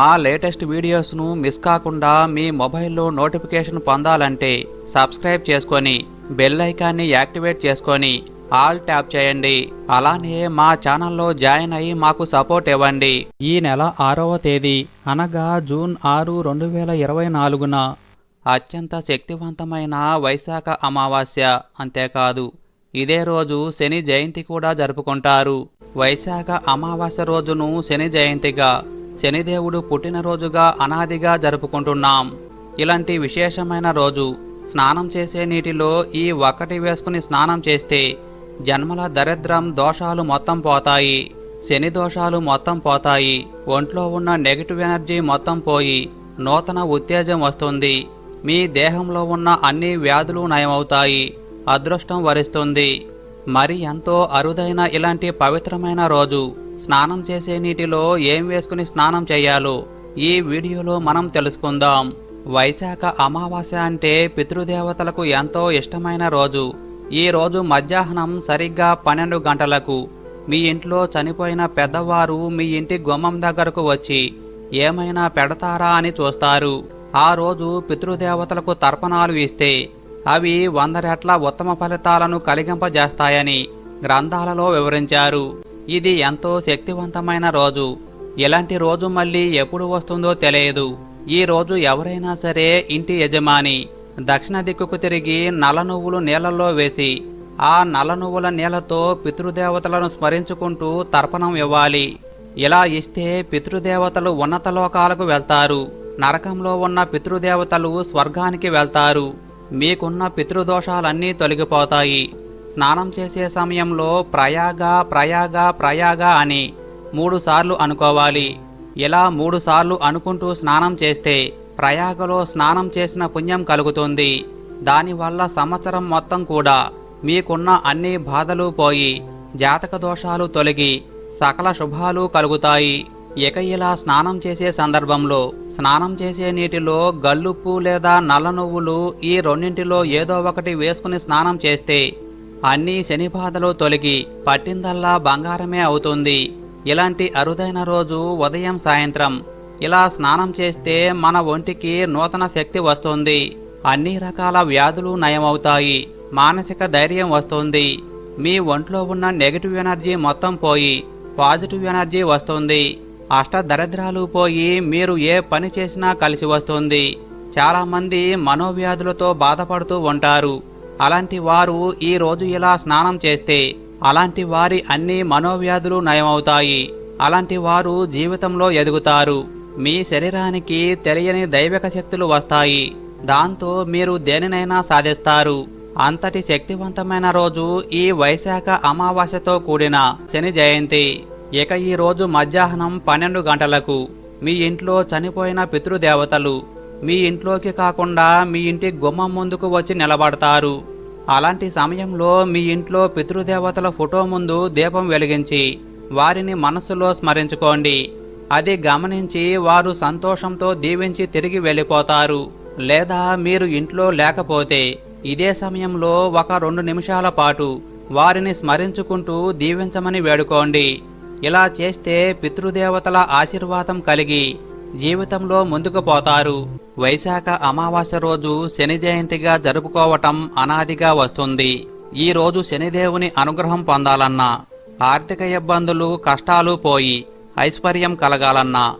మా latest వీడియోస్ను miss కాకుండా మీ మొబైల్లో నోటిఫికేషన్ పొందాలంటే సబ్స్క్రైబ్ చేసుకొని బెల్ ఐకాన్ని యాక్టివేట్ చేసుకొని ఆల్ ట్యాప్ చేయండి. అలానే మా ఛానల్లో జాయిన్ అయ్యి మాకు సపోర్ట్ ఇవ్వండి. ఈ నెల ఆరవ తేదీ అనగా జూన్ ఆరు రెండు వేల ఇరవై నాలుగున అత్యంత శక్తివంతమైన వైశాఖ అమావాస్య. అంతేకాదు ఇదే రోజు శని జయంతి కూడా జరుపుకుంటారు. వైశాఖ అమావాస్య రోజును శని జయంతిగా శనిదేవుడు పుట్టినరోజుగా అనాదిగా జరుపుకుంటున్నాం. ఇలాంటి విశేషమైన రోజు స్నానం చేసే నీటిలో ఈ ఒక్కటి వేసుకుని స్నానం చేస్తే జన్మల దరిద్రం దోషాలు మొత్తం పోతాయి. శని దోషాలు మొత్తం పోతాయి. ఒంట్లో ఉన్న నెగిటివ్ ఎనర్జీ మొత్తం పోయి నూతన ఉత్తేజం వస్తుంది. మీ దేహంలో ఉన్న అన్ని వ్యాధులు నయమవుతాయి. అదృష్టం వరిస్తుంది. మరి ఎంతో అరుదైన ఇలాంటి పవిత్రమైన రోజు. స్నానం చేసే నీటిలో ఏం వేసుకుని స్నానం చేయాలో ఈ వీడియోలో మనం తెలుసుకుందాం. వైశాఖ అమావాస్య అంటే పితృదేవతలకు ఎంతో ఇష్టమైన రోజు. ఈ రోజు మధ్యాహ్నం సరిగ్గా పన్నెండు గంటలకు. మీ ఇంట్లో చనిపోయిన పెద్దవారు మీ ఇంటి గుమ్మం దగ్గరకు వచ్చి ఏమైనా పెడతారా? అని చూస్తారు. ఆ రోజు పితృదేవతలకు తర్పణాలు ఇస్తే అవి వంద రెట్ల ఉత్తమ ఫలితాలను కలిగింపజేస్తాయని గ్రంథాలలో వివరించారు. ఇది ఎంతో శక్తివంతమైన రోజు. ఇలాంటి రోజు మళ్ళీ ఎప్పుడు వస్తుందో తెలియదు. ఈ రోజు ఎవరైనా సరే ఇంటి యజమాని. దక్షిణ దిక్కుకు తిరిగి నల్ల నువ్వులు నీళ్ళలో వేసి ఆ నల్ల నువ్వుల నీళ్ళతో పితృదేవతలను స్మరించుకుంటూ తర్పణం ఇవ్వాలి. ఇలా ఇస్తే పితృదేవతలు ఉన్నత లోకాలకు వెళ్తారు. నరకంలో ఉన్న పితృదేవతలు స్వర్గానికి వెళ్తారు. మీకున్న పితృదోషాలన్నీ తొలగిపోతాయి. స్నానం చేసే సమయంలో ప్రయాగ ప్రయాగ ప్రయాగ అని మూడుసార్లు అనుకోవాలి. ఇలా మూడు సార్లు అనుకుంటూ స్నానం చేస్తే ప్రయాగలో స్నానం చేసిన పుణ్యం కలుగుతుంది. దానివల్ల సంవత్సరం మొత్తం కూడా మీకున్న అన్ని బాధలు పోయి జాతక దోషాలు తొలగి సకల శుభాలు కలుగుతాయి. ఇక ఇలా స్నానం చేసే సందర్భంలో స్నానం చేసే నీటిలో గల్లుప్పు లేదా నల్ల నువ్వులు ఈ రెండింటిలో ఏదో ఒకటి వేసుకుని స్నానం చేస్తే అన్ని శని బాధలు తొలగి పట్టిందల్లా బంగారమే అవుతుంది. ఇలాంటి అరుదైన రోజు ఉదయం సాయంత్రం. ఇలా స్నానం చేస్తే మన ఒంటికి నూతన శక్తి వస్తుంది. అన్ని రకాల వ్యాధులు నయమవుతాయి. మానసిక ధైర్యం వస్తుంది. మీ ఒంట్లో ఉన్న నెగటివ్ ఎనర్జీ మొత్తం పోయి పాజిటివ్ ఎనర్జీ వస్తుంది. అష్టదరిద్రాలు పోయి మీరు ఏ పని చేసినా కలిసి వస్తుంది. చాలామంది మనోవ్యాధులతో బాధపడుతూ ఉంటారు. అలాంటి వారు ఈరోజు ఇలా స్నానం చేస్తే అలాంటి వారి అన్ని మనోవ్యాధులు నయమవుతాయి. అలాంటి వారు జీవితంలో ఎదుగుతారు. మీ శరీరానికి తెలియని దైవిక శక్తులు వస్తాయి. దాంతో మీరు దేనినైనా సాధిస్తారు. అంతటి శక్తివంతమైన రోజు ఈ వైశాఖ అమావాస్యతో కూడిన శని జయంతి. ఇక ఈ రోజు మధ్యాహ్నం పన్నెండు గంటలకు మీ ఇంట్లో చనిపోయిన పితృదేవతలు మీ ఇంట్లోకి కాకుండా మీ ఇంటి గుమ్మం ముందుకు వచ్చి నిలబడతారు. అలాంటి సమయంలో మీ ఇంట్లో పితృదేవతల ఫోటో ముందు దీపం వెలిగించి వారిని మనస్సులో స్మరించుకోండి. అది గమనించి వారు సంతోషంతో దీవించి తిరిగి వెళ్ళిపోతారు. లేదా మీరు ఇంట్లో లేకపోతే ఇదే సమయంలో ఒక రెండు నిమిషాల పాటు వారిని స్మరించుకుంటూ దీవించమని వేడుకోండి. ఇలా చేస్తే పితృదేవతల ఆశీర్వాదం కలిగి జీవితంలో ముందుకు పోతారు. వైశాఖ అమావాస్య రోజు శని జయంతిగా జరుపుకోవటం అనాదిగా వస్తుంది. ఈ రోజు శనిదేవుని అనుగ్రహం పొందాలన్నా ఆర్థిక ఇబ్బందులు కష్టాలు పోయి ఐశ్వర్యం కలగాలన్నా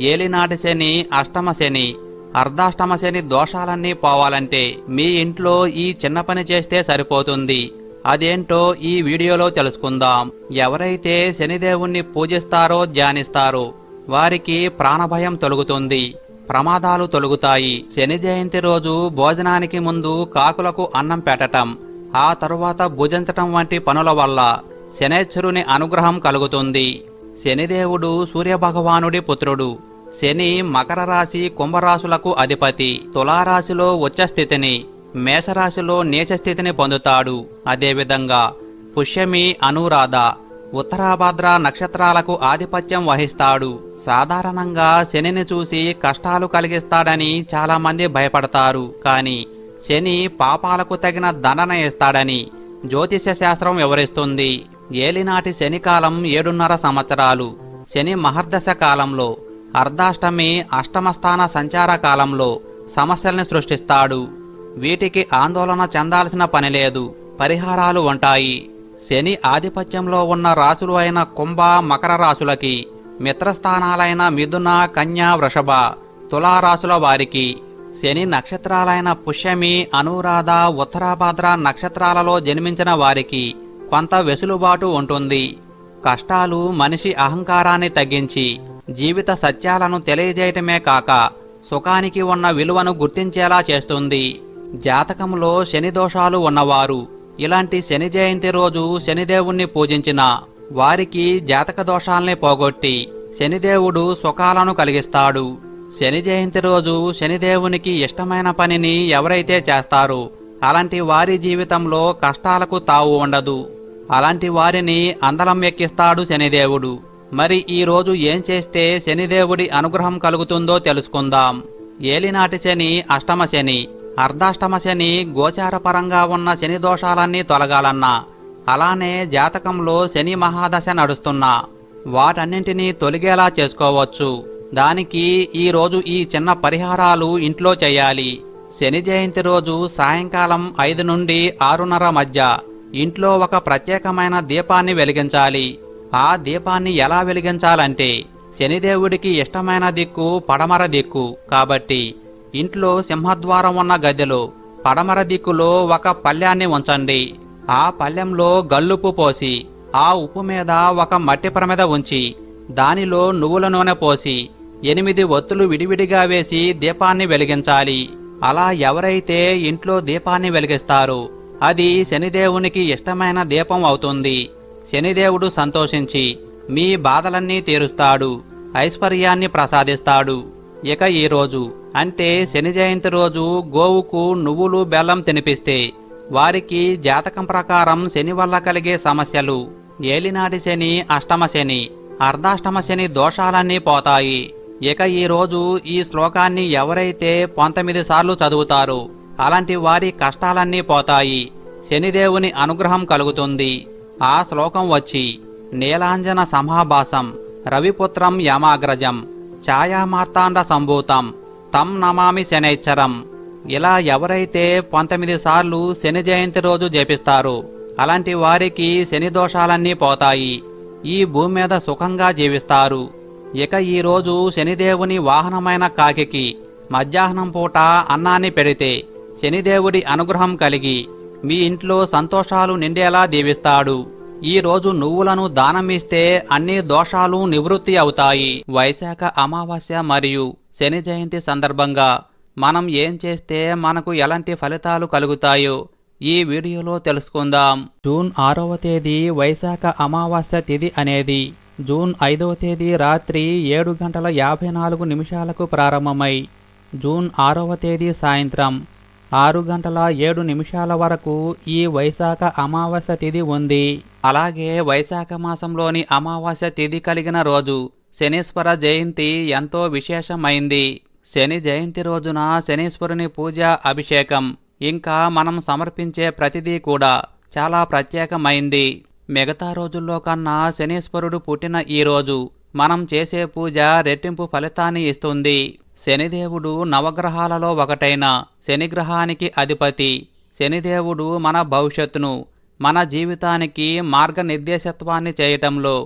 ఏలినాటి శని అష్టమ శని అర్ధాష్టమ శని దోషాలన్నీ పోవాలంటే మీ ఇంట్లో ఈ చిన్న పని చేస్తే సరిపోతుంది. అదేంటో ఈ వీడియోలో తెలుసుకుందాం. ఎవరైతే శనిదేవుణ్ణి పూజిస్తారో ధ్యానిస్తారో వారికి ప్రాణభయం తొలగుతుంది. ప్రమాదాలు తొలగుతాయి. శని జయంతి రోజు భోజనానికి ముందు కాకులకు అన్నం పెట్టటం ఆ తరువాత భుజించటం వంటి పనుల వల్ల శనేశ్వరుని అనుగ్రహం కలుగుతుంది. శనిదేవుడు సూర్యభగవానుడి పుత్రుడు. శని మకర రాశి కుంభరాశులకు అధిపతి. తులారాశిలో ఉచ్చస్థితిని మేషరాశిలో నీచస్థితిని పొందుతాడు. అదేవిధంగా పుష్యమి అనురాధ ఉత్తరాభద్ర నక్షత్రాలకు ఆధిపత్యం వహిస్తాడు. సాధారణంగా శనిని చూసి కష్టాలు కలిగిస్తాడని చాలామంది భయపడతారు. కానీ శని పాపాలకు తగిన దండన ఇస్తాడని జ్యోతిష్య శాస్త్రం వివరిస్తుంది. ఏలినాటి శనికాలం ఏడున్నర సంవత్సరాలు. శని మహర్దశ కాలంలో అర్ధాష్టమి అష్టమస్థాన సంచార కాలంలో సమస్యల్ని సృష్టిస్తాడు. వీటికి ఆందోళన చెందాల్సిన పని లేదు పరిహారాలు ఉంటాయి. శని ఆధిపత్యంలో ఉన్న రాశులు అయిన కుంభ మకర రాశులకి మిత్రస్థానాలైన మిథున కన్యా వృషభ తులారాశుల వారికి శని నక్షత్రాలైన పుష్యమి అనురాధ ఉత్తరాభద్ర నక్షత్రాలలో జన్మించిన వారికి కొంత వెసులుబాటు ఉంటుంది. కష్టాలు మనిషి అహంకారాన్ని తగ్గించి జీవిత సత్యాలను తెలియజేయటమే కాక సుఖానికి ఉన్న విలువను గుర్తించేలా చేస్తుంది. జాతకంలో శని దోషాలు ఉన్నవారు ఇలాంటి శని జయంతి రోజు శనిదేవుణ్ణి పూజించిన వారికి జాతక దోషాల్ని పోగొట్టి శనిదేవుడు సుఖాలను కలిగిస్తాడు. శని జయంతి రోజు శనిదేవునికి ఇష్టమైన పనిని ఎవరైతే చేస్తారో అలాంటి వారి జీవితంలో కష్టాలకు తావు ఉండదు. అలాంటి వారిని అందలం ఎక్కిస్తాడు శనిదేవుడు. మరి ఈ రోజు ఏం చేస్తే శనిదేవుడి అనుగ్రహం కలుగుతుందో తెలుసుకుందాం. ఏలినాటి శని అష్టమ శని అర్ధాష్టమ శని గోచారపరంగా ఉన్న శని దోషాలన్నీ తొలగాలన్నా అలానే జాతకంలో శని మహాదశ నడుస్తున్నా. వాటన్నింటినీ తొలగేలా చేసుకోవచ్చు. దానికి ఈరోజు ఈ చిన్న పరిహారాలు ఇంట్లో చేయాలి. శని జయంతి రోజు సాయంకాలం ఐదు నుండి ఆరున్నర మధ్య ఇంట్లో ఒక ప్రత్యేకమైన దీపాన్ని వెలిగించాలి. ఆ దీపాన్ని ఎలా వెలిగించాలంటే శనిదేవుడికి ఇష్టమైన దిక్కు పడమర దిక్కు కాబట్టి ఇంట్లో సింహద్వారం ఉన్న గదిలో పడమర దిక్కులో ఒక పళ్ళ్యాన్ని ఉంచండి. ఆ పళ్ళెంలో గల్లుపు పోసి ఆ ఉప్పు మీద ఒక మట్టి ప్రమిద ఉంచి దానిలో నువ్వుల నూనె పోసి ఎనిమిది ఒత్తులు విడివిడిగా వేసి దీపాన్ని వెలిగించాలి. అలా ఎవరైతే ఇంట్లో దీపాన్ని వెలిగిస్తారో అది శనిదేవునికి ఇష్టమైన దీపం అవుతుంది. శనిదేవుడు సంతోషించి మీ బాధలన్నీ తీరుస్తాడు ఐశ్వర్యాన్ని ప్రసాదిస్తాడు. ఇక ఈరోజు అంటే శని జయంతి రోజు గోవుకు నువ్వులు బెల్లం తినిపిస్తే వారికి జాతకం ప్రకారం శని వల్ల కలిగే సమస్యలు. ఏలినాటి శని అష్టమ శని అర్ధాష్టమ శని దోషాలన్నీ పోతాయి. ఇక ఈరోజు ఈ శ్లోకాన్ని ఎవరైతే పంతొమ్మిది సార్లు చదువుతారో అలాంటి వారి కష్టాలన్నీ పోతాయి. శనిదేవుని అనుగ్రహం కలుగుతుంది. ఆ శ్లోకం వచ్చి నీలాంజన సమాభాసం రవిపుత్రం యమాగ్రజం ఛాయామార్తాండ సంభూతం తం నమామి శనైచ్చరం ఇలా ఎవరైతే పంతొమ్మిది సార్లు శని జయంతి రోజు జపిస్తారు అలాంటి వారికి శని దోషాలన్నీ పోతాయి. ఈ భూమి మీద సుఖంగా జీవిస్తారు. ఇక ఈరోజు శనిదేవుని వాహనమైన కాకికి మధ్యాహ్నం పూట అన్నాన్ని పెడితే శనిదేవుడి అనుగ్రహం కలిగి మీ ఇంట్లో సంతోషాలు నిండేలా దీవిస్తాడు. ఈ రోజు నువ్వులను దానం ఇస్తే అన్ని దోషాలు నివృత్తి అవుతాయి. వైశాఖ అమావాస్య మరియు శని జయంతి సందర్భంగా మనం ఏం చేస్తే మనకు ఎలాంటి ఫలితాలు కలుగుతాయో ఈ వీడియోలో తెలుసుకుందాం. జూన్ ఆరవ తేదీ వైశాఖ అమావాస్య తిథి అనేది. జూన్ ఐదవ తేదీ రాత్రి ఏడు గంటల యాభై నాలుగు నిమిషాలకు ప్రారంభమై జూన్ ఆరవ తేదీ సాయంత్రం ఆరు గంటల ఏడు నిమిషాల వరకు ఈ వైశాఖ అమావాస్య తిథి ఉంది. అలాగే వైశాఖ మాసంలోని అమావాస్య తిథి కలిగిన రోజు శనీశ్వర జయంతి ఎంతో విశేషమైంది. శని జయంతి రోజున శనీశ్వరుని పూజ అభిషేకం. ఇంకా మనం సమర్పించే ప్రతిదీ కూడా చాలా ప్రత్యేకమైంది. మిగతా రోజుల్లో కన్నా శనీశ్వరుడు పుట్టిన ఈ రోజు మనం చేసే పూజ రెట్టింపు ఫలితాన్ని ఇస్తుంది. శనిదేవుడు నవగ్రహాలలో ఒకటైన శనిగ్రహానికి అధిపతి. శనిదేవుడు మన భవిష్యత్తును మన జీవితానికి మార్గనిర్దేశత్వాన్ని చేయటంలో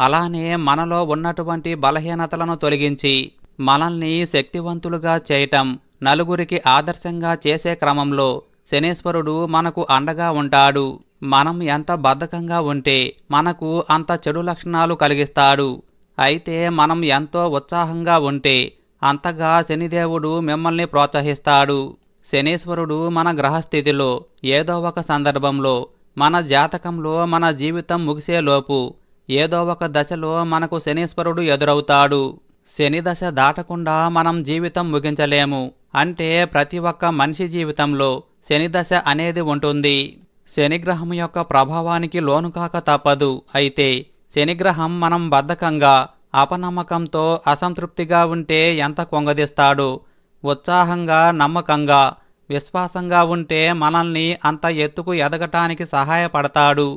అలానే మనలో ఉన్నటువంటి బలహీనతలను తొలగించి మనల్ని శక్తివంతులుగా చేయటం నలుగురికి ఆదర్శంగా చేసే క్రమంలో శనీశ్వరుడు మనకు అండగా ఉంటాడు. మనం ఎంత బద్ధకంగా ఉంటే మనకు అంత చెడు లక్షణాలు కలిగిస్తాడు. అయితే మనం ఎంతో ఉత్సాహంగా ఉంటే అంతగా శనిదేవుడు మిమ్మల్ని ప్రోత్సహిస్తాడు. శనీశ్వరుడు మన గ్రహస్థితిలో ఏదో ఒక సందర్భంలో మన జాతకంలో మన జీవితం ముగిసేలోపు ఏదో ఒక దశలో మనకు శనీశ్వరుడు ఎదురవుతాడు. శనిదశ దాటకుండా మనం జీవితం ముగించలేము. అంటే ప్రతి ఒక్క మనిషి జీవితంలో శనిదశ అనేది ఉంటుంది. శనిగ్రహం యొక్క ప్రభావానికి లోను కాక తప్పదు. అయితే శనిగ్రహం మనం బద్ధకంగా అపనమ్మకంతో అసంతృప్తిగా ఉంటే ఎంత కొంగదీస్తాడు? ఉత్సాహంగా నమ్మకంగా విశ్వాసంగా ఉంటే మనల్ని అంత ఎత్తుకు ఎదగటానికి సహాయపడతాడు.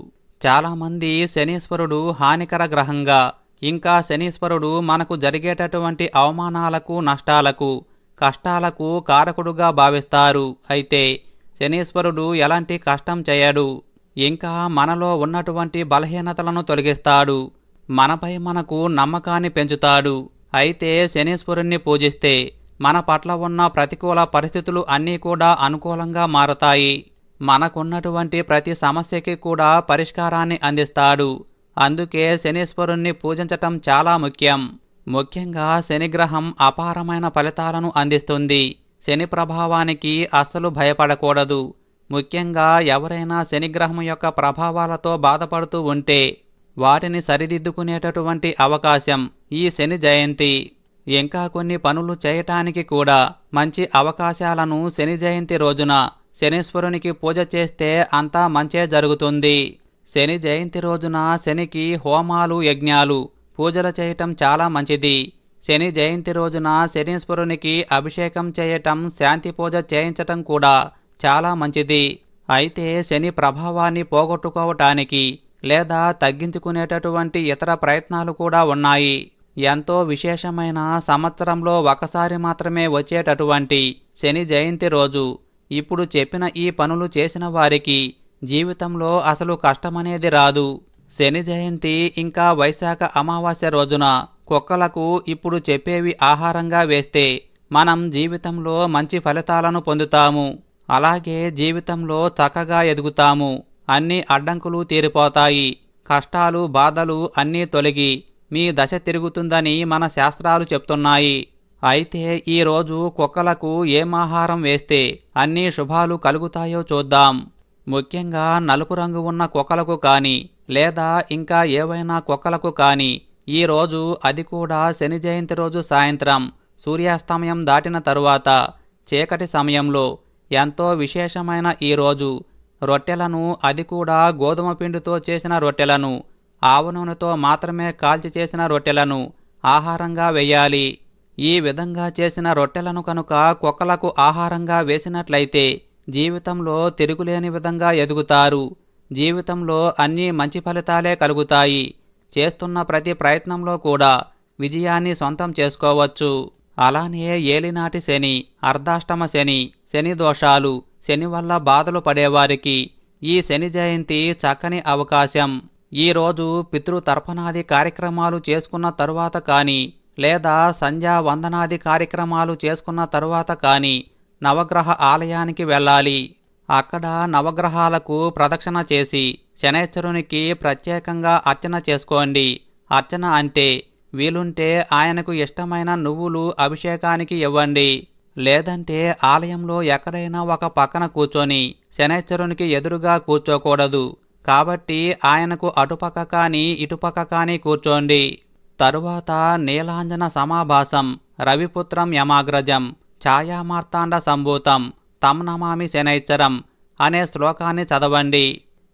చాలామంది శనీశ్వరుడు హానికర గ్రహంగా ఇంకా శనీశ్వరుడు మనకు జరిగేటటువంటి అవమానాలకు నష్టాలకు కష్టాలకు కారకుడుగా భావిస్తారు. అయితే శనీశ్వరుడు ఎలాంటి కష్టం చేయడు. ఇంకా మనలో ఉన్నటువంటి బలహీనతలను తొలగిస్తాడు. మనపై మనకు నమ్మకాన్ని పెంచుతాడు. అయితే శనీశ్వరుణ్ణి పూజిస్తే మన పట్ల ఉన్న ప్రతికూల పరిస్థితులు అన్నీ కూడా అనుకూలంగా మారతాయి. మనకున్నటువంటి ప్రతి సమస్యకి కూడా పరిష్కారాన్ని అందిస్తాడు. అందుకే శనీశ్వరుణ్ణి పూజించటం చాలా ముఖ్యం. ముఖ్యంగా శనిగ్రహం అపారమైన ఫలితాలను అందిస్తుంది. శని ప్రభావానికి అస్సలు భయపడకూడదు. ముఖ్యంగా ఎవరైనా శనిగ్రహం యొక్క ప్రభావాలతో బాధపడుతూ ఉంటే వాటిని సరిదిద్దుకునేటటువంటి అవకాశం ఈ శని జయంతి. ఇంకా కొన్ని పనులు చేయటానికి కూడా మంచి అవకాశాలను శని జయంతి రోజున శనీశ్వరునికి పూజ చేస్తే అంతా మంచే జరుగుతుంది. శని జయంతి రోజున శనికి హోమాలు యజ్ఞాలు పూజలు చేయటం చాలా మంచిది. శని జయంతి రోజున శనీశ్వరునికి అభిషేకం చేయటం శాంతి పూజ చేయించటం కూడా చాలా మంచిది. అయితే శని ప్రభావాన్ని పోగొట్టుకోవటానికి లేదా తగ్గించుకునేటటువంటి ఇతర ప్రయత్నాలు కూడా ఉన్నాయి. ఎంతో విశేషమైన సంవత్సరంలో ఒకసారి మాత్రమే వచ్చేటటువంటి శని జయంతి రోజు. ఇప్పుడు చెప్పిన ఈ పనులు చేసిన వారికి జీవితంలో అసలు కష్టమనేది రాదు. శని జయంతి ఇంకా వైశాఖ అమావాస్య రోజున కుక్కలకు ఇప్పుడు చెప్పేవి ఆహారంగా వేస్తే మనం జీవితంలో మంచి ఫలితాలను పొందుతాము. అలాగే జీవితంలో చక్కగా ఎదుగుతాము. అన్ని అడ్డంకులు తీరిపోతాయి. కష్టాలు బాధలు అన్నీ తొలగి మీ దశ తిరుగుతుందని మన శాస్త్రాలు చెప్తున్నాయి. అయితే ఈరోజు కుక్కలకు ఏం ఆహారం వేస్తే అన్ని శుభాలు కలుగుతాయో చూద్దాం. ముఖ్యంగా నలుపు రంగు ఉన్న కుక్కలకు కానీ లేదా ఇంకా ఏవైనా కుక్కలకు కానీ ఈరోజు అది కూడా శని జయంతి రోజు సాయంత్రం సూర్యాస్తమయం దాటిన తరువాత చీకటి సమయంలో ఎంతో విశేషమైన ఈ రోజు రొట్టెలను అది కూడా గోధుమ పిండితో చేసిన రొట్టెలను ఆవు నూనెతో మాత్రమే కాల్చి చేసిన రొట్టెలను ఆహారంగా వేయాలి. ఈ విధంగా చేసిన రొట్టెలను కనుక కుక్కలకు ఆహారంగా వేసినట్లయితే జీవితంలో తిరుగులేని విధంగా ఎదుగుతారు. జీవితంలో అన్ని మంచి ఫలితాలే కలుగుతాయి. చేస్తున్న ప్రతి ప్రయత్నంలో కూడా విజయాన్ని సొంతం చేసుకోవచ్చు. అలానే ఏలినాటి శని అర్ధాష్టమ శని శని దోషాలు శని వల్ల బాధలు పడేవారికి ఈ శని జయంతి చక్కని అవకాశం. ఈరోజు పితృతర్పణాది కార్యక్రమాలు చేసుకున్న తరువాత కానీ లేదా సంధ్యా వందనాది కార్యక్రమాలు చేసుకున్న తరువాత కానీ నవగ్రహ ఆలయానికి వెళ్ళాలి. అక్కడ నవగ్రహాలకు ప్రదక్షిణ చేసి శనేశ్వరునికి ప్రత్యేకంగా అర్చన చేసుకోండి. అర్చన అంటే వీలుంటే ఆయనకు ఇష్టమైన నువ్వులు అభిషేకానికి ఇవ్వండి. లేదంటే ఆలయంలో ఎక్కడైనా ఒక పక్కన కూర్చొని శనేశ్వరునికి ఎదురుగా కూర్చోకూడదు. కాబట్టి ఆయనకు అటుపక్క కానీ ఇటుపక్క కానీ కూర్చోండి. తరువాత నీలాంజన సమాభాసం రవిపుత్రం యమాగ్రజం ఛాయామార్తాండ సంభూతం తం నమామి శనైచ్చరం అనే శ్లోకాన్ని చదవండి.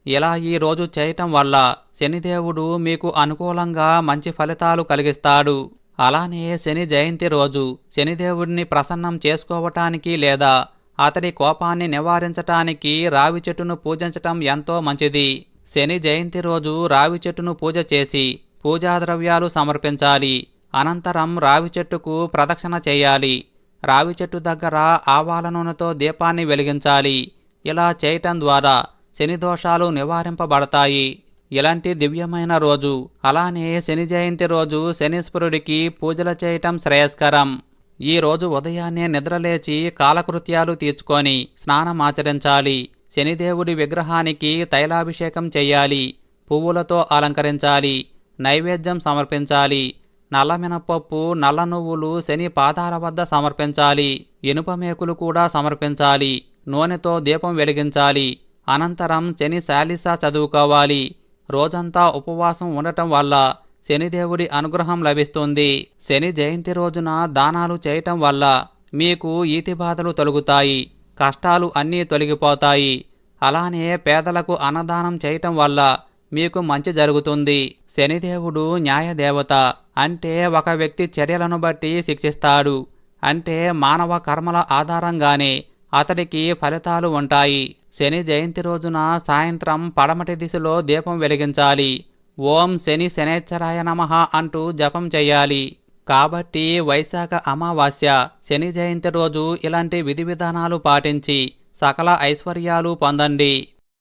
ఇలా ఈ రోజు చేయటం వల్ల శనిదేవుడు మీకు అనుకూలంగా మంచి ఫలితాలు కలిగిస్తాడు. అలానే శని జయంతి రోజు శనిదేవుడిని ప్రసన్నం చేసుకోవటానికి లేదా అతడి కోపాన్ని నివారించటానికి రావి చెట్టును పూజించటం ఎంతో మంచిది. శని జయంతి రోజు రావి చెట్టును పూజ చేసి పూజా ద్రవ్యాలు సమర్పించాలి. అనంతరం రావి చెట్టుకు ప్రదక్షిణ చేయాలి. రావి చెట్టు దగ్గర ఆవాల నూనెతో దీపాన్ని వెలిగించాలి. ఇలా చేయటం ద్వారా శని దోషాలు నివారింపబడతాయి. ఇలాంటి దివ్యమైన రోజు అలానే శని జయంతి రోజు శనీశ్వరుడికి పూజలు చేయటం శ్రేయస్కరం. ఈ రోజు ఉదయాన్నే నిద్రలేచి కాలకృత్యాలు తీర్చుకొని స్నానమాచరించాలి శనిదేవుడి విగ్రహానికి తైలాభిషేకం చేయాలి. పువ్వులతో అలంకరించాలి. నైవేద్యం సమర్పించాలి. నల్ల మినపప్పు నల్ల నువ్వులు శని పాదాల వద్ద సమర్పించాలి. ఇనుప మేకులు కూడా సమర్పించాలి. నూనెతో దీపం వెలిగించాలి. అనంతరం శని శాలిసా చదువుకోవాలి. రోజంతా ఉపవాసం ఉండటం వల్ల శనిదేవుడి అనుగ్రహం లభిస్తుంది. శని జయంతి రోజున దానాలు చేయటం వల్ల మీకు ఈతి బాధలు తొలగుతాయి. కష్టాలు అన్నీ తొలగిపోతాయి. అలానే పేదలకు అన్నదానం చేయటం వల్ల మీకు మంచి జరుగుతుంది. శనిదేవుడు న్యాయదేవత. అంటే ఒక వ్యక్తి చర్యలను బట్టి శిక్షిస్తాడు. అంటే మానవ కర్మల ఆధారంగానే అతడికి ఫలితాలు ఉంటాయి. శని జయంతి రోజున సాయంత్రం పడమటి దిశలో దీపం వెలిగించాలి. ఓం శని శనేశ్వరాయ నమః అంటూ జపం చేయాలి. కాబట్టి వైశాఖ అమావాస్య శని జయంతి రోజు ఇలాంటి విధి విధానాలు పాటించి సకల ఐశ్వర్యాలు పొందండి.